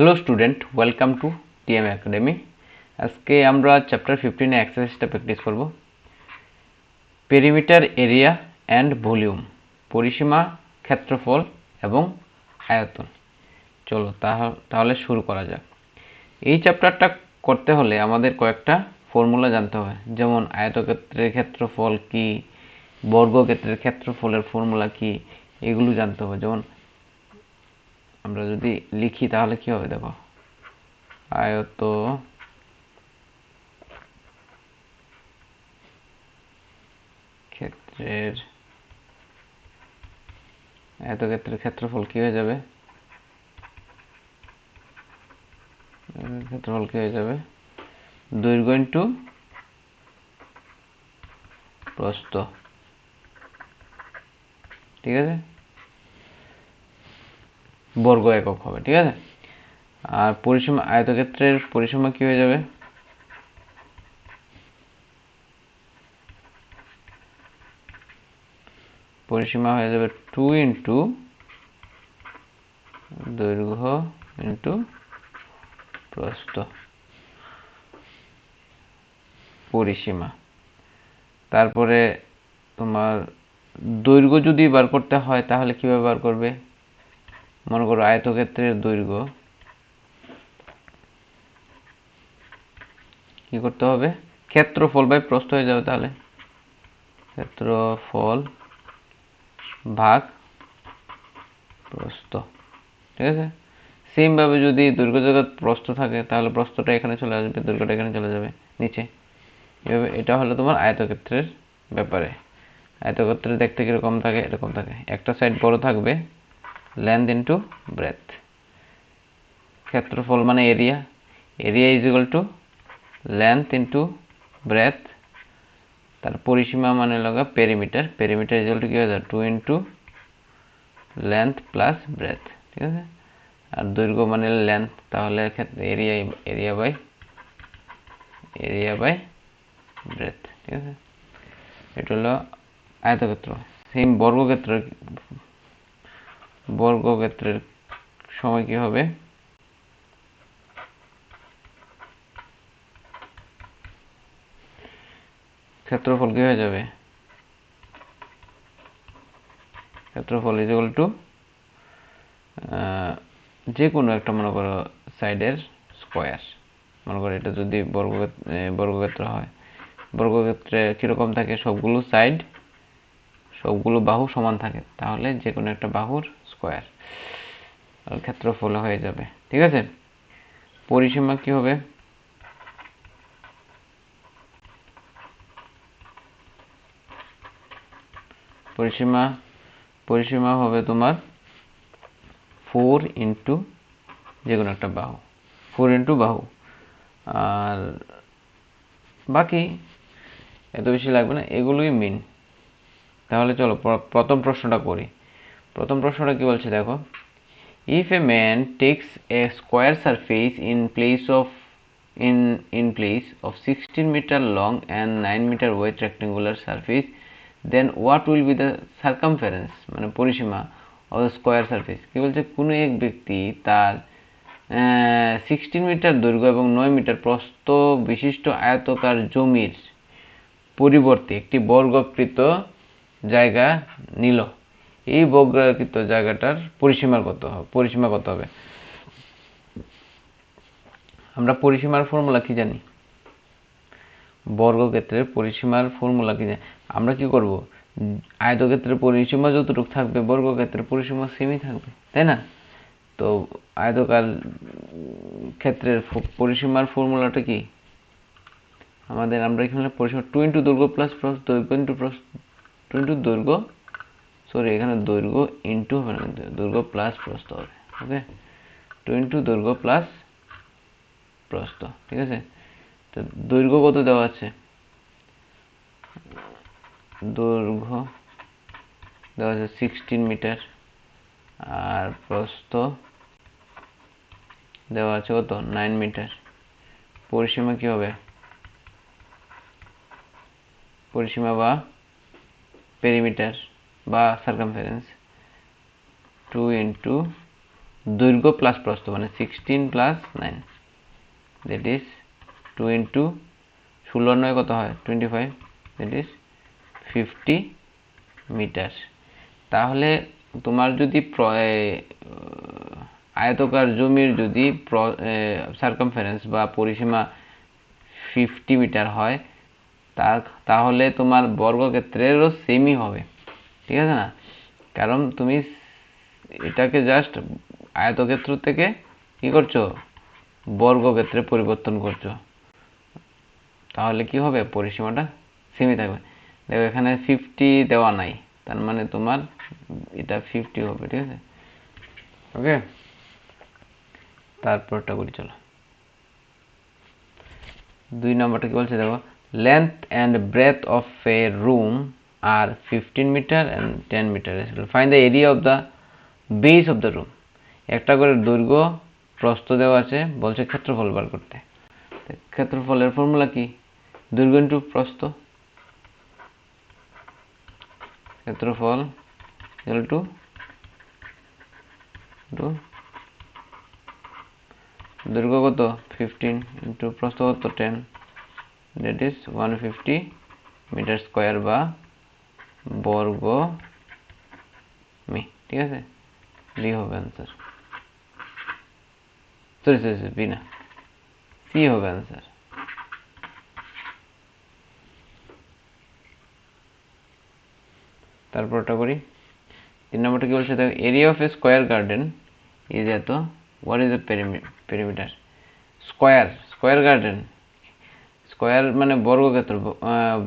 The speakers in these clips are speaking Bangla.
Hello student welcome to TM academy আজকে আমরা চ্যাপ্টার ফিফটিনে এক্সারসাইজটা প্র্যাকটিস করব। পেরিমিটার এরিয়া অ্যান্ড ভলিউম পরিসীমা, ক্ষেত্রফল এবং আয়তন। চলো তাহ- তাহলে শুরু করা যাক। এই চ্যাপ্টারটা করতে হলে আমাদের কয়েকটা ফর্মুলা জানতে হবে। যেমন আয়তক্ষেত্রের ক্ষেত্রফল কি, বর্গক্ষেত্রের ক্ষেত্রফলের ফর্মুলা কি, এগুলো জানতে হবে। যেমন আমরা যদি লিখি, তাহলে কি হবে দেখো? আয়ত ক্ষেত্রের এত ক্ষেত্রের ক্ষেত্রফল কি হয়ে যাবে? ক্ষেত্রফল কি হয়ে যাবে? দৈর্ঘ্য ইন্টু প্রস্থ। ঠিক আছে? বর্গ একক হবে, ঠিক আছে? আর পরিসীমা, আয়তক্ষেত্রের পরিসীমা কি হয়ে যাবে? পরিসীমা হয়ে যাবে টু ইন্টু দৈর্ঘ্য ইন্টু প্রস্থ। পরিসীমা। তারপরে তোমার দৈর্ঘ্য যদি বার করতে হয়, তাহলে কীভাবে বার করবে? মনে করো আয়তক্ষেত্রের দৈর্ঘ্য। কি করতে হবে? ক্ষেত্রফল বাই প্রস্থ হয়ে যাবে তাহলে। ক্ষেত্রফল ভাগ প্রস্থ। ঠিক আছে? সেম ভাবে যদি দৈর্ঘ্য জায়গায় প্রস্থ থাকে, তাহলে প্রস্থটা এখানে চলে আসবে, দৈর্ঘ্যটা এখানে চলে যাবে, নিচে। এভাবে এটা হলো তোমার আয়তক্ষেত্রের ব্যাপারে। আয়তক্ষেত্রে দেখতে কীরকম থাকে, এরকম থাকে। একটা সাইড বড় থাকবে লেন্থ ইন্টু ব্রেথ ক্ষেত্রফল মানে area area is equal to length into breadth তার পরিসীমা মানে লাগা perimeter perimeter is equal to কি হয়ে যায়? Two into length plus breadth ঠিক আছে? আর দৈর্ঘ্য মানে লেন্থ তাহলে area area by area by breadth ঠিক আছে? এটা হলো আয়তক্ষেত্র। সেম বর্গক্ষেত্রের বর্গক্ষেত্রের সময় কি হবে? ক্ষেত্রফল কি হয়ে যাবে? ক্ষেত্রফল ইজ ইকুয়াল টু যে কোনো একটা মনে করো সাইডের স্কোয়ার মনে করো এটা যদি বর্গ বর্গক্ষেত্র হয়। বর্গক্ষেত্রে কীরকম থাকে? সবগুলো সাইড সবগুলো বাহু সমান থাকে। তাহলে যে কোনো একটা বাহুর স্কোয়ার ক্ষেত্রফল হয়ে যাবে। ঠিক আছে? পরিসীমা কি হবে? পরিসীমা পরিসীমা হবে তোমার ফোর ইন্টু যে কোনো একটা বাহু। ফোর ইন্টু বাহু। আর বাকি এত বেশি লাগবে না, এগুলোই মেন তাহলে চলো প্রথম প্রশ্নটা করি। প্রথম প্রশ্নটা কি বলছে দেখো? If a man takes a square surface in place of in in place of 16 meter long and 9 meter wide rectangular surface then what will be the circumference? মানে পরিসীমা অফ square surface কি বলছে? কোনো এক ব্যক্তি তার সিক্সটিন মিটার দৈর্ঘ্য এবং নয় মিটার প্রস্থ বিশিষ্ট আয়তকার জমির পরিবর্তে একটি বর্গকৃত জায়গা নিল। এই বর্গকৃত জায়গাটার পরিসীমা কত হবে? পরিসীমা কত হবে? আমরা পরিসীমার ফর্মুলা কি জানি? বর্গক্ষেত্রের পরিসীমার ফর্মুলা কি জানি? আমরা কি করব? আয়তক্ষেত্রের পরিসীমা যতটুকু থাকবে, বর্গক্ষেত্রের পরিসীমা সেমই থাকবে, তাই না? তো আয়তকার ক্ষেত্রের পরিসীমার ফর্মুলাটা কি? আমাদের আমরা এখানে পরিসীমা টু ইন্টু দৈর্ঘ্য প্লাস প্রস্থ দৈর্ঘ্য ইন্টু প্রস্থ টু ইন্টু দৈর্ঘ্য সরি এখানে দৈর্ঘ্য ইন্টু হবে না, দৈর্ঘ্য প্লাস প্রস্থ হবে ওকে টু ইন্টু দৈর্ঘ্য প্লাস প্রস্থ, ঠিক আছে? তো দৈর্ঘ্য কত দেওয়া আছে? দৈর্ঘ্য দেওয়া আছে সিক্সটিন মিটার আর প্রস্থ দেওয়া আছে কত? নাইন মিটার পরিসীমা কি হবে? পরিসীমা বা পেরিমিটার বা সার্কামফারেন্স টু ইন্টু দৈর্ঘ্য প্লাস প্রস্থ মানে sixteen plus nine that is two into ষোলো নয় কত হয়? Twenty five that is fifty metre তাহলে তোমার যদি আয়তকার জমির যদি সার্কামফারেন্স বা পরিসীমা ফিফটি মিটার হয় তাহলে তোমার বর্গক্ষেত্রেরও সেমই হবে। ঠিক আছে না? কারণ তুমি এটাকে জাস্ট আয়তক্ষেত্র থেকে কি করছ? বর্গক্ষেত্রে পরিবর্তন করছ। তাহলে কি হবে? পরিসীমাটা সেমই থাকবে। দেখো, এখানে ফিফটি দেওয়া নাই। তার মানে তোমার এটা ফিফটি হবে ঠিক আছে ওকে তারপরটা করি, চলো। দুই নম্বরটা কি বলছে? দেখো length and breadth of a room are fifteen metre and ten metre find the area of the base of the room একটা করে দৈর্ঘ্য প্রস্থ দেওয়া আছে বলছে ক্ষেত্রফল বার করতে ক্ষেত্রফলের ফর্মুলা কি দৈর্ঘ্য ইন্টু প্রস্থ ক্ষেত্রফল টু টু দৈর্ঘ্য কত ফিফটিন ইন্টু প্রস্থ কত ten that is one fifty metre square বা বর্গ মি, ঠিক আছে? ডি হবে answer sorry sorry sorry B না। সি হবে অ্যান্সার তারপরটা করি। তিন নম্বরটা কি বলছে? দেখো area of a square garden is এত। What is the perimeter square square garden square মানে বর্গক্ষেত্র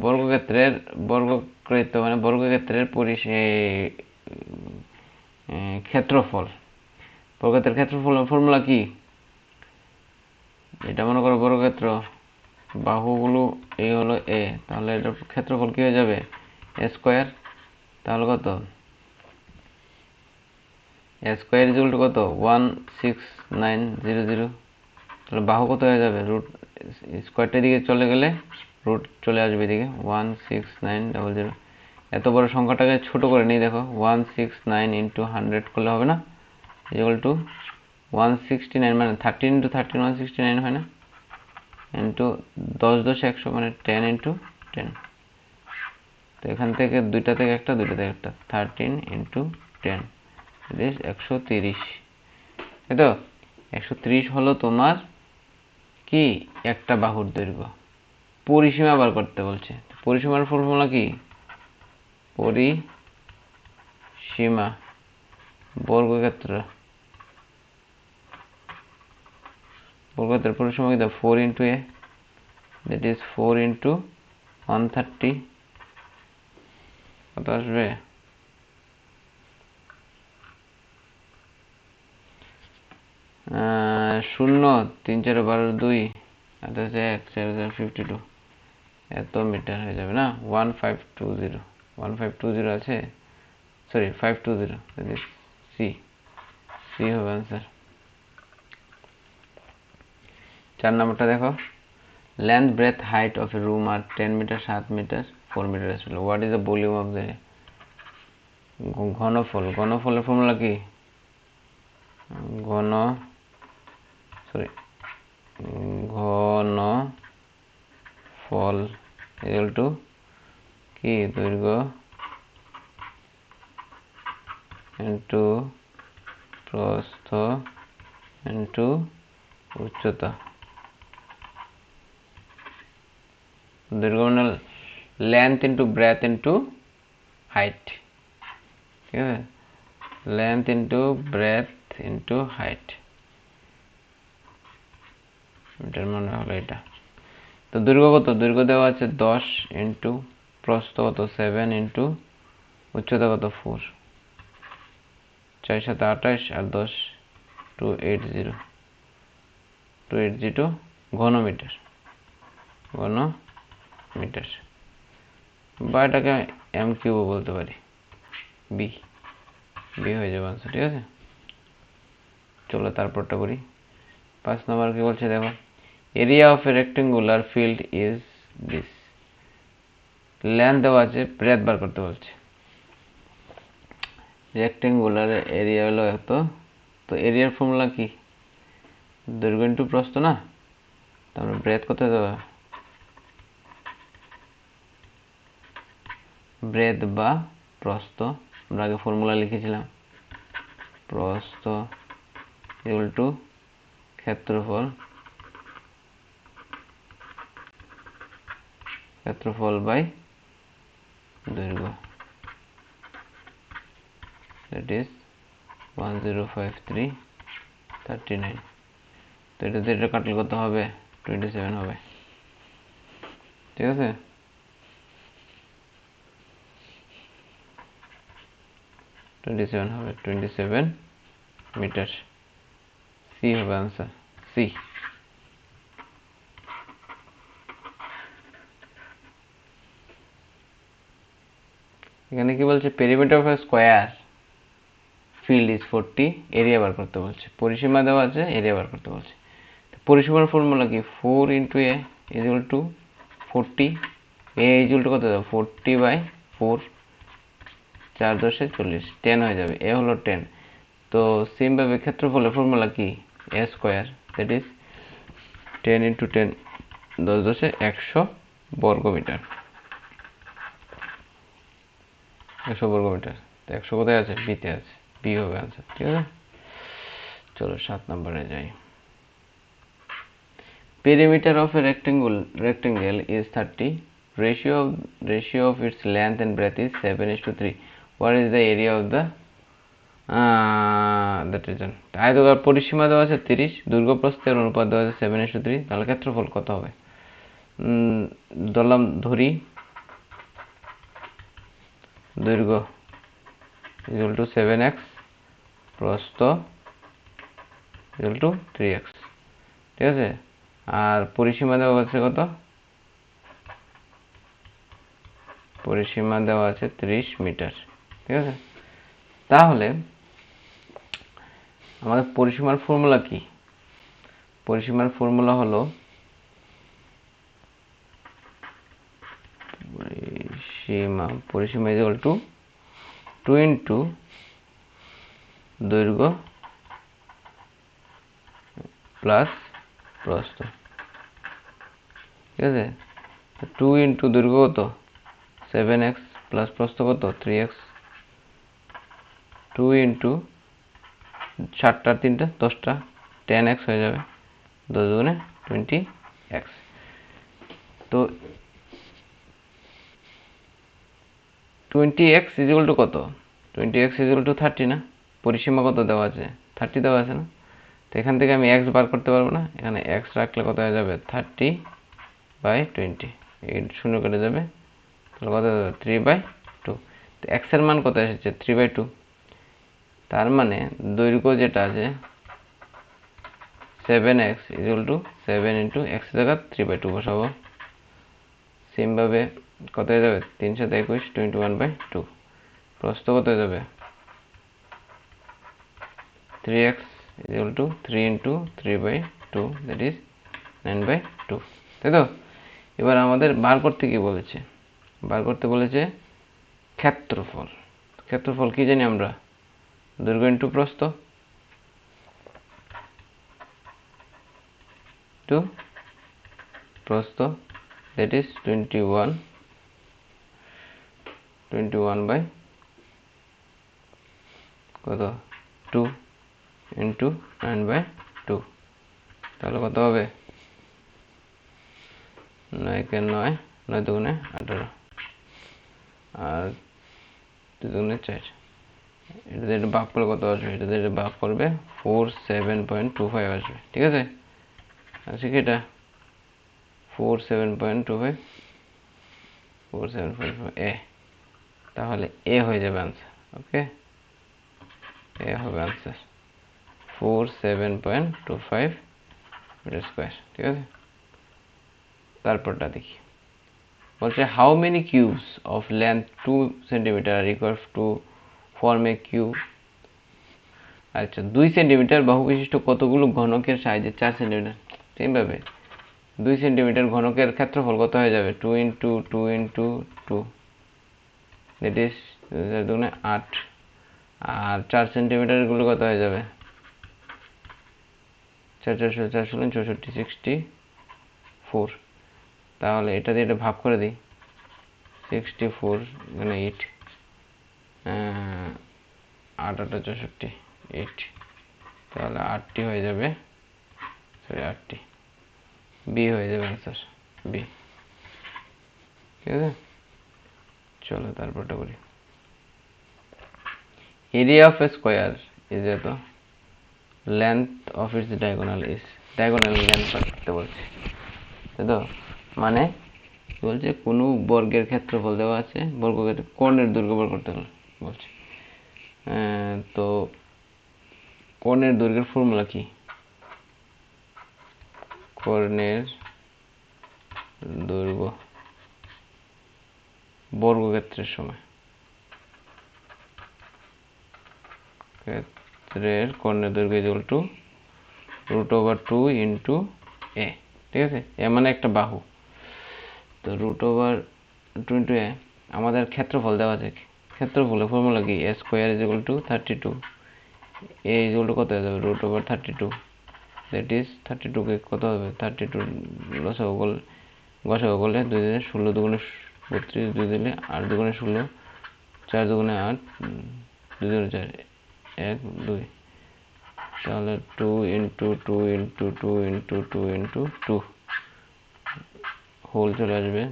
বর্গক্ষেত্রের বর্গকৃত মানে বর্গক্ষেত্রের আহ, ক্ষেত্রফল। বর্গক্ষেত্রের ক্ষেত্রফল ফর্মুলা কি? এটা মনে করো বর্গক্ষেত্র বাহুগুলো এই হলো এ তাহলে এটার ক্ষেত্রফল কি হয়ে যাবে? এ স্কোয়ার তাহলে কত? এ স্কোয়ার ইজ কত? One six nine zero zero তাহলে বাহু কত হয়ে যাবে? রুট স্কোয়ারটার দিকে চলে গেলে রুট চলে আসবে এদিকে। One six nine double zero এত বড় সংখ্যাটাকে ছোটো করে নিই দেখো। One six nine into hundred করলে হবে না? Equal to one sixty nine মানে thirteen into thirteen one sixty nine হয় না? ইন্টু দশ দশ, একশো মানে টেন ইন্টু টেন তো এখান থেকে দুইটা থেকে একটা, দুইটা থেকে একটা। থার্টিন ইন্টু টেন একশো তিরিশ। তাই তো? একশো তিরিশ হলো তোমার কি? একটা বাহুর দৈর্ঘ্য। পরিসীমা বার করতে বলছে। পরিসীমার ফর্মুলা কি? পরিসীমা বর্গক্ষেত্র। বর্গক্ষেত্রের পরিসীমা কি four into a that is four into one thirty কত আসবে? আহ, শূন্য, তিন চার বারো দুই, এত হচ্ছে এক, চার হাজার ফিফটি টু এত মিটার হয়ে যাবে না? One five two zero one five two zero আছে? Sorry five two zero C C হবে অ্যান্সার চার নম্বরটা দেখো। Length breadth height of a room are ten metre সাত metre four metre respect what is the volume of the ঘনফল? ঘনফলের ফর্মুলা কি? ঘন সরি ঘন ফল ইকুয়াল টু কি দৈর্ঘ্য ইন্টু প্রস্থ। ইন্টু উচ্চতা। দৈর্ঘ্য মানে length into breadth into height ঠিক আছে? Length into breadth into height এটার মানে হলো এটা। তো দৈর্ঘ্য কত? দৈর্ঘ্য দেওয়া আছে দশ ইন্টু প্রস্থ কত? সেভেন ইন্টু উচ্চতা কত? ফোর ছয় সাথে আঠাশ আর দশ two eight zero two eight zero ঘন মিটার ঘন মিটার বা এটাকে এম কিউবও বলতে পারি। বি বি হয়ে যাবে আনসার ঠিক আছে? চলো তারপরটা করি। পাঁচ নম্বর কি বলছে দেখো। Area of a rectangular field is this length দেওয়া আছে ব্রেথ বার করতে বলছে। রেক্টেঙ্গুলার এরিয়া হলো এত। তো এরিয়ার ফর্মুলা কি? দৈর্ঘ্য ইন্টু প্রস্থ না? তারপরে ব্রেথ কোথায় যাবে ব্রেথ বা প্রস্থ। আমরা আগে ফর্মুলা লিখেছিলাম। প্রস্থ ইকুয়াল টু ক্ষেত্রফল ক্ষেত্রফল বাই দৈর্ঘ্য। ফাইভ থ্রি থার্টি নাইন তো এটাতে এটা কাটলে কত হবে? টোয়েন্টি সেভেন হবে। ঠিক আছে? টোয়েন্টি সেভেন হবে। টোয়েন্টি সেভেন মিটার সি হবে আনসার সি এখানে কি বলছে? Perimeter of square field is forty area বার করতে বলছে। পরিসীমা দেওয়া আছে এরিয়া বার করতে বলছে। পরিসীমার ফর্মুলা কি? Four into a equal to forty a equal to কত যাবে ফোরটি বাই ফোর চার দশে চল্লিশ। টেন হয়ে যাবে। এ হলো টেন তো সেমভাবে ক্ষেত্রফলের ফর্মুলা কি? A square that is ten into ten দশ দশে একশো বর্গ মিটার একশো বর্গ মিটার। তো একশো কোথায় আছে? বিতে আছে। বি হবে আনসার ঠিক আছে? চলো সাত নম্বরে যাই। Perimeter of a rectangle rectangle is thirty ratio of ratio of its length and breadth is seven is to three what is the area of the that is আয়তকার পরিসীমা দেওয়া আছে তিরিশ, দুর্গপ্রস্থের অনুপাত দেওয়া আছে সেভেন ইস টু থ্রি তাহলে ক্ষেত্রফল কত হবে? ধরলাম ধরি। দৈর্ঘ্য ইকুয়াল টু সেভেন এক্স প্রস্থ ইকুয়াল টু থ্রি এক্স ঠিক আছে? আর পরিসীমা দেওয়া আছে কত? পরিসীমা দেওয়া আছে ত্রিশ মিটার, ঠিক আছে? তাহলে আমাদের পরিসীমার ফর্মুলা কি? পরিসীমার ফর্মুলা হলো পরিসীমা পরিসীমা ইকুয়াল টু টু ইন্টু দৈর্ঘ্য প্লাস প্রস্থ। ঠিক আছে? টু ইন্টু দৈর্ঘ্য কত? সেভেন এক্স প্লাস প্রস্থ কত? থ্রি এক্স টু ইন্টু সাতটা, তিনটা, দশটা টেন এক্স হয়ে যাবে। দশ গুণে টোয়েন্টি এক্স তো টোয়েন্টি এক্স ইজিক্যাল টু কত? Twenty x equal to thirty না? পরিসীমা কত দেওয়া আছে? থার্টি দেওয়া আছে না? তো এখান থেকে আমি এক্স বার করতে পারব না। এখানে এক্স রাখলে কত হয়ে যাবে? থার্টি বাই টোয়েন্টি এই শূন্য কেটে যাবে। তাহলে কত থ্রি বাই টু তো এক্সের মান কত এসেছে? থ্রি বাই টু তার মানে দৈর্ঘ্য যেটা আছে seven x equal to seven into x জায়গা থ্রি বাই টু বসাবো। সেমভাবে কত হয়ে যাবে? তিনশো একুশ টোয়েন্টি ওয়ান বাই টু প্রস্থ কত হয়ে যাবে? Three x equal to three into three by two that is nine by two তাই তো? এবার আমাদের বার করতে কি বলেছে? বার করতে বলেছে ক্ষেত্রফল। ক্ষেত্রফল কি জানি আমরা? দৈর্ঘ্য ইন্টু প্রস্থ। টু প্রস্থ that is twenty one twenty one by কত? Two into nine by two তাহলে কত হবে? নয়কে নয় নয় দুগুণে আঠারো। আর দুই দুগুণে চার। এটাতে এটা ভাগ করলে কত আসবে? এটাতে এটা ভাগ করবে four seven point two five আসবে। ঠিক আছে? আছে কি এটা? Four seven point two five four seven point A. তাহলে এ হয়ে যাবে আনসার ওকে এ হবে answer four seven point two five metre square ঠিক আছে? তারপরটা দেখি। বলছে how many cubes of length two centimetre require to form a cube আচ্ছা দুই সেন্টিমিটার বাহু বিশিষ্ট কতগুলো ঘনকের সাহায্যে চার সেন্টিমিটার সেমভাবে দুই সেন্টিমিটার ঘনকের ক্ষেত্রফল কত হয়ে যাবে? Two into two into two that is দুগুণে আট। আর চার সেন্টিমিটারগুলো কত হয়ে যাবে? চার চার ষোলো চার, ষোলো, চৌষট্টি সিক্সটি ফোর তাহলে এটা দিয়ে এটা ভাগ করে দিই। সিক্সটি ফোর মানে এইট আট, আটা, চৌষট্টি এইট তাহলে আটটি হয়ে যাবে। সরি আটটি। বি হয়ে যাবে অ্যান্সার বি ঠিক আছে? চলো তারপরটা করি। Area of a square is এত length of its diagonal is diagonal length করতে বলছে। তাই তো? মানে বলছে? কোনো বর্গের ক্ষেত্রফল দেওয়া আছে বর্গক্ষেত্র কর্ণের দৈর্ঘ্য বের করতে বলছে। তো কর্ণের দৈর্ঘ্যের ফর্মুলা কি? কর্ণের দৈর্ঘ্য। বর্গক্ষেত্রের সময়। ক্ষেত্রের কর্ণের দৈর্ঘ্য is two root over two into a ঠিক আছে? এ মানে একটা বাহু। তো root over two into a আমাদের ক্ষেত্রফল দেওয়া আছে। ক্ষেত্রফলের ফর্মুলা কি? A square is two thirty two a is two কত হয়ে যাবে? Root over thirty two that is thirty টুকে কত হবে? থার্টি টু লসাগু করলে গসাগু করলে দুই দিনে ষোলো দুগুণে বত্রিশ দুই দিলে আট দুগুণে ষোলো, চার দুগুণে আট দুই দুগুণে চার, এক, দুই। তাহলে two into two into two into two into two whole চলে আসবে।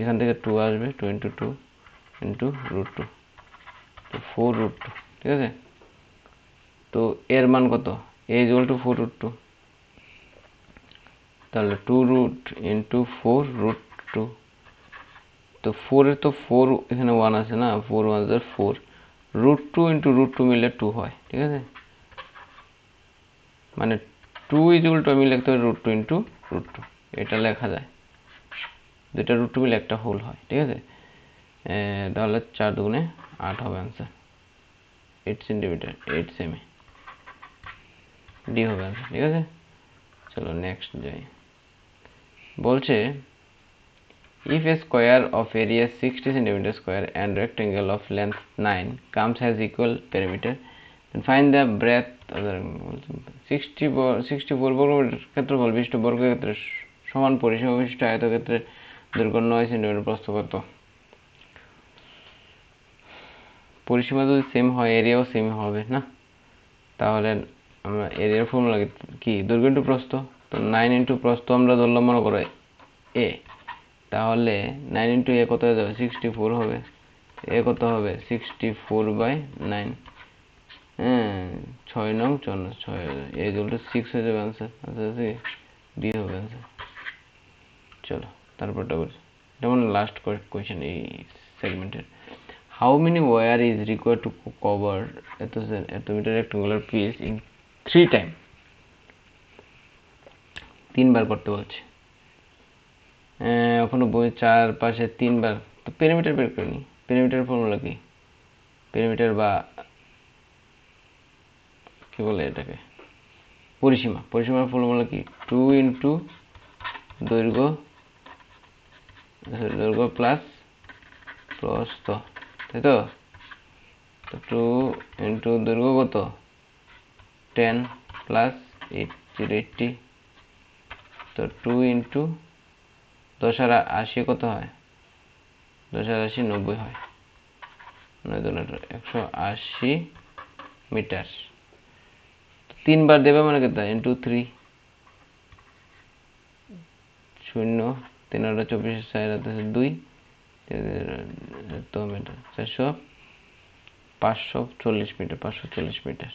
এখান থেকে টু আসবে two into two into root two তো ফোর রুট টু ঠিক আছে? তো এর মান কত? A is two four root two তাহলে two root into four root two তো ফোরের তো ফোর এখানে ওয়ান আছে না? Four one jar four root two into root two মিলে টু হয়, ঠিক আছে? মানে টু ইজ টু আমি লিখতে পারি root two into root two এটা লেখা যায়। দুইটা রুট টু মিলে একটা হোল হয়, ঠিক আছে? তাহলে চার দুগুণে আট হবে আনসার এইট সেন্টিমিটার এইট সেমি ডি হবে আনসার ঠিক আছে? চলো নেক্সট যাই। বলছে if a square of area 60 centimeter square and rectangle of length 9 comes has equal perimeter, then find the breadth of the 60 ব- 64 বর্গমিটার ক্ষেত্রফল, বিশিষ্ট বর্গক্ষেত্রের সমান পরিসীমা বিশিষ্ট আয়তক্ষেত্রের দৈর্ঘ্য 9 সেন্টিমিটার প্রস্থ কত পরিসীমা যদি সেম হয় এরিয়াও সেম হবে, না? তাহলে আমরা এরিয়ার ফর্মুলা কি? দৈর্ঘ্য ইন্টু প্রস্থ, তো নাইন ইন্টু প্রস্থ আমরা ধরলাম মনে করো এ তাহলে নাইন ইন্টু এ কত হয়ে যাবে? সিক্সটি ফোর হবে। এ কত হবে? সিক্সটি ফোর বাই নাইন হ্যাঁ ছয় নং চন্ন, ছয় এ জলটা সিক্স হয়ে যাবে আনসার আছে ডি হবে আনসার চলো, তারপরটা বলছি। যেমন লাস্ট কোয়েশ্চেন এই সেগমেন্টের how many wire is required to cover এত এত metre rectangular piece in three time তিনবার করতে বলছে। বই চার পাশে তিনবার, তো পেরিমিটার বের করে নি। পেরিমিটার ফর্মুলা কি? পেরিমিটার বা কি বলে এটাকে? পরিসীমা। পরিসীমার ফর্মুলা কি? টু ইন্টু দৈর্ঘ্য দৈর্ঘ্য প্লাস প্রস্থ তাই তো? টু ইন্টু দৈর্ঘ্য কত? Ten plus eight zero eighty তো টু ইন্টু দশ আশি কত হয়? দশ আশি নব্বই হয়। নয় দুগুণে একশো আশি মিটার। তিনবার দেবে মানে কত? ইন্টু থ্রি শূন্য, তিন আটা চব্বিশ, চার হাতে দুই তো মিটার। চারশো পাঁচশো চল্লিশ মিটার, পাঁচশো চল্লিশ মিটার।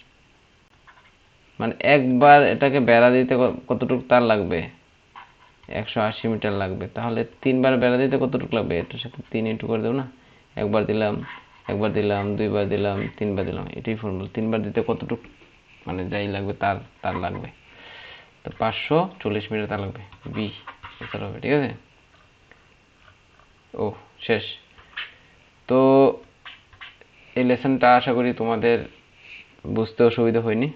মানে একবার এটাকে বেড়া দিতে কতটুকু তার লাগবে? একশো আশি মিটার লাগবে। তাহলে তিনবার বেড়া দিতে কতটুকু লাগবে? এটার সাথে তিন ইন্টু করে দেবো না? একবার দিলাম একবার দিলাম, দুইবার দিলাম, তিনবার দিলাম, এটাই ফর্মুলা তিনবার দিতে কতটুকু মানে যাই লাগবে তার তার লাগবে। তো পাঁচশো চল্লিশ মিটার তার লাগবে। বি এছাড়া হবে, ঠিক আছে? ও শেষ। তো এই লেসনটা আশা করি তোমাদের বুঝতে অসুবিধা হয়নি।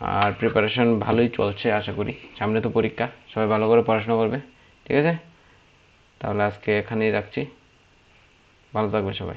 আর প্রিপারেশন ভালোই চলছে, আশা করি। সামনে তো পরীক্ষা, সবাই ভালো করে পড়াশোনা করবে, ঠিক আছে? তাহলে আজকে এখানেই রাখছি। ভালো থাকবে সবাই।